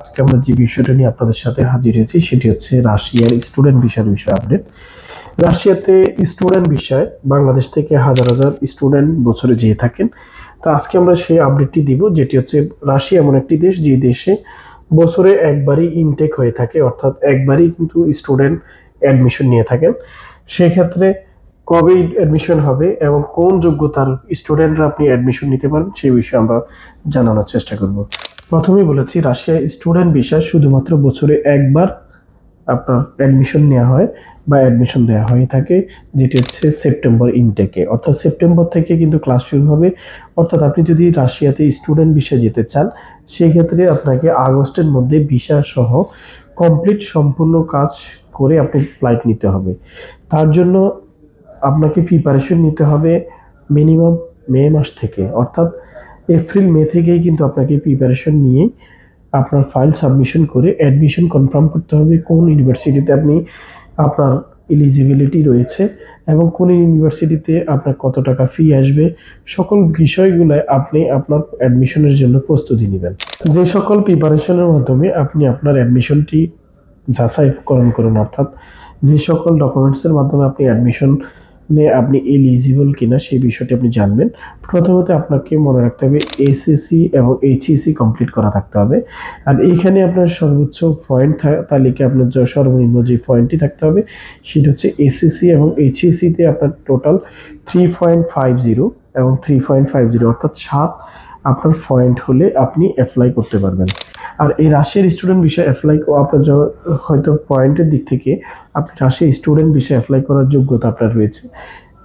আজকে আমরা যে বিষয়টা নিয়ে আপনাদের সাথে হাজির হয়েছি, সেটি হচ্ছে রাশিয়ার স্টুডেন্ট বিষয়ের বিষয়ে আপডেট রাশিয়াতে স্টুডেন্ট বিষয় বাংলাদেশ থেকে হাজার হাজার স্টুডেন্ট বছরে যেয়ে থাকেন। তো আজকে আমরা সেই আপডেটটি দিব, যেটি হচ্ছে রাশিয়া এমন একটি দেশ, যে দেশে বছরে একবারই ইনটেক হয়ে থাকে, অর্থাৎ একবারই কিন্তু স্টুডেন্ট অ্যাডমিশন নিয়ে থাকেন। সেক্ষেত্রে কবে অ্যাডমিশন হবে এবং কোন যোগ্যতার স্টুডেন্টরা আপনি অ্যাডমিশন নিতে পারবেন সেই বিষয়ে আমরা জানানোর চেষ্টা করব। প্রথমেই বলেছি, রাশিয়ায় স্টুডেন্ট বিষয় শুধুমাত্র বছরে একবার আপনার অ্যাডমিশন নেওয়া হয় বা অ্যাডমিশন দেওয়া হয়ে থাকে, যেটি হচ্ছে সেপ্টেম্বর ইনটেকে অর্থাৎ সেপ্টেম্বর থেকে কিন্তু ক্লাস শুরু হবে। অর্থাৎ আপনি যদি রাশিয়াতে স্টুডেন্ট বিষয়ে যেতে চান, সেক্ষেত্রে আপনাকে আগস্টের মধ্যে ভিসা সহ কমপ্লিট সম্পূর্ণ কাজ করে আপনি ফ্লাইট নিতে হবে। তার জন্য আপনাকে প্রিপারেশন নিতে হবে মিনিমাম মে মাস থেকে। অর্থাৎ এপ্রিল, মে থেকেই কিন্তু আপনাকে প্রিপারেশন নিয়ে আপনার ফাইল সাবমিশন করে অ্যাডমিশন কনফার্ম করতে হবে কোন ইউনিভার্সিটিতে আপনি আপনার এলিজিবিলিটি রয়েছে এবং কোন ইউনিভার্সিটিতে আপনার কত টাকা ফি আসবে। সকল বিষয়গুলো আপনি আপনার অ্যাডমিশনের জন্য প্রস্তুতি নেবেন। যে সকল প্রিপারেশনের মাধ্যমে আপনি আপনার অ্যাডমিশনটি যাচাইকরণ করুন, অর্থাৎ যে সকল ডকুমেন্টসের মাধ্যমে আপনি অ্যাডমিশন আপনি এলিজিবল কিনা সেই বিষয়টি আপনি জানবেন। প্রথমত আপনাকে মনে রাখতে হবে এসএসসি এবং এইচএসসি কমপ্লিট করা থাকতে হবে। আর এইখানে আপনার সর্বোচ্চ পয়েন্ট তালিকা আপনার সর্বনিম্ন যে পয়েন্টটি থাকতে হবে, সেটা হচ্ছে এসএসসি এবং এইচএসসিতে আপনার total three point five zero এবং থ্রি পয়েন্ট ফাইভ জিরো অর্থাৎ সাত আপনার পয়েন্ট হলে আপনি অ্যাপ্লাই করতে পারবেন। আর এই রাশিয়ার স্টুডেন্ট বিষয়ে অ্যাপ্লাই আপনার হয়তো পয়েন্টের দিক থেকে আপনি রাশিয়ার স্টুডেন্ট বিষয়ে অ্যাপ্লাই করার যোগ্যতা আপনার রয়েছে।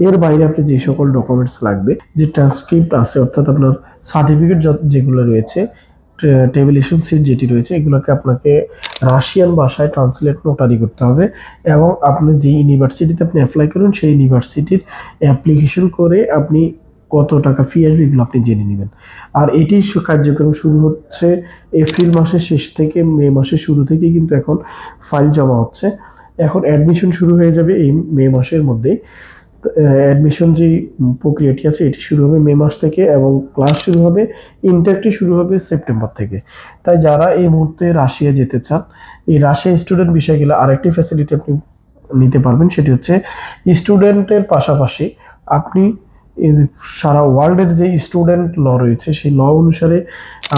এর বাইরে আপনি যে সকল ডকুমেন্টস লাগবে, যে ট্রান্সক্রিপ্ট আছে, অর্থাৎ আপনার সার্টিফিকেট যেগুলো রয়েছে টেবিলেশন সিট যেটি রয়েছে, এগুলোকে আপনাকে রাশিয়ান ভাষায় ট্রান্সলেট নোটারি করতে হবে এবং আপনি যে ইউনিভার্সিটিতে আপনি অ্যাপ্লাই করুন, সেই ইউনিভার্সিটির অ্যাপ্লিকেশন করে আপনি কত টাকা ফি আসবে এগুলো আপনি জেনে নেবেন। আর এটি কার্যক্রম শুরু হচ্ছে এপ্রিল মাসের শেষ থেকে মে মাসের শুরু থেকে কিন্তু এখন ফাইল জমা হচ্ছে। এখন অ্যাডমিশন শুরু হয়ে যাবে এই মে মাসের মধ্যে অ্যাডমিশন যে প্রক্রিয়াটি আছে, এটি শুরু হবে মে মাস থেকে এবং ক্লাস শুরু হবে ইন্টারটি শুরু হবে সেপ্টেম্বর থেকে। তাই যারা এই মুহূর্তে রাশিয়া যেতে চান, এই রাশিয়া স্টুডেন্ট বিষয়ে গেলে আরেকটি ফ্যাসিলিটি আপনি নিতে পারবেন, সেটি হচ্ছে স্টুডেন্টের পাশাপাশি আপনি সারা ওয়ার্ল্ডের যে স্টুডেন্ট ল রয়েছে, সেই ল অনুসারে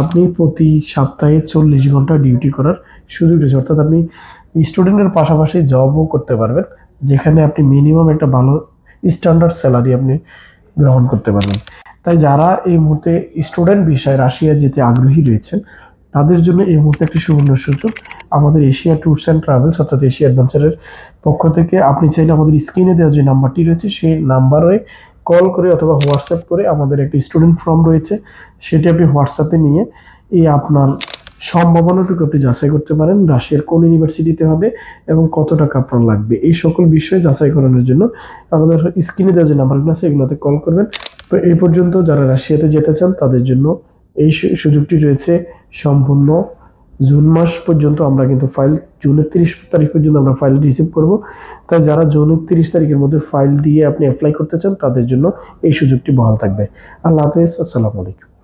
আপনি প্রতি সপ্তাহে চল্লিশ ঘণ্টা ডিউটি করার সুযোগ রয়েছে। অর্থাৎ আপনি স্টুডেন্টের পাশাপাশি জবও করতে পারবেন, যেখানে আপনি মিনিমাম একটা ভালো স্ট্যান্ডার্ড স্যালারি আপনি গ্রহণ করতে পারবেন। তাই যারা এই মুহূর্তে স্টুডেন্ট বিষয়ে রাশিয়া যেতে আগ্রহী রয়েছেন, তাদের জন্য এই মুহূর্তে একটি সুবর্ণ সুযোগ। আমাদের এশিয়া ট্যুরস অ্যান্ড ট্রাভেলস, অর্থাৎ এশিয়া অ্যাডভেঞ্চারের পক্ষ থেকে আপনি চাইলে আমাদের স্ক্রিনে দেওয়া যে নাম্বারটি রয়েছে, সেই নাম্বারে কল করে অথবা হোয়াটসঅ্যাপ করে আমাদের একটি স্টুডেন্ট ফর্ম রয়েছে, সেটি আপনি হোয়াটসঅ্যাপে নিয়ে এই আপনার সম্ভাবনাটুকু আপনি যাচাই করতে পারেন, রাশিয়ার কোন ইউনিভার্সিটিতে হবে এবং কত টাকা আপনার লাগবে। এই সকল বিষয়ে যাচাই করানোর জন্য আমাদের স্ক্রিনে দেওয়া যে নাম্বারগুলো আছে, এগুলোতে কল করবেন। তো এই পর্যন্ত যারা রাশিয়াতে যেতে চান, তাদের জন্য এই সুযোগটি রয়েছে সম্পূর্ণ জুন মাস পর্যন্ত আমরা কিন্তু ফাইল, জুনের তিরিশ তারিখ পর্যন্ত আমরা ফাইল রিসিভ করব। তাই যারা জুনের তিরিশ তারিখের মধ্যে ফাইল দিয়ে আপনি অ্যাপ্লাই করতে চান, তাদের জন্য এই সুযোগটি বহাল থাকবে। আল্লাহ হাফেজ, আসসালামু আলাইকুম।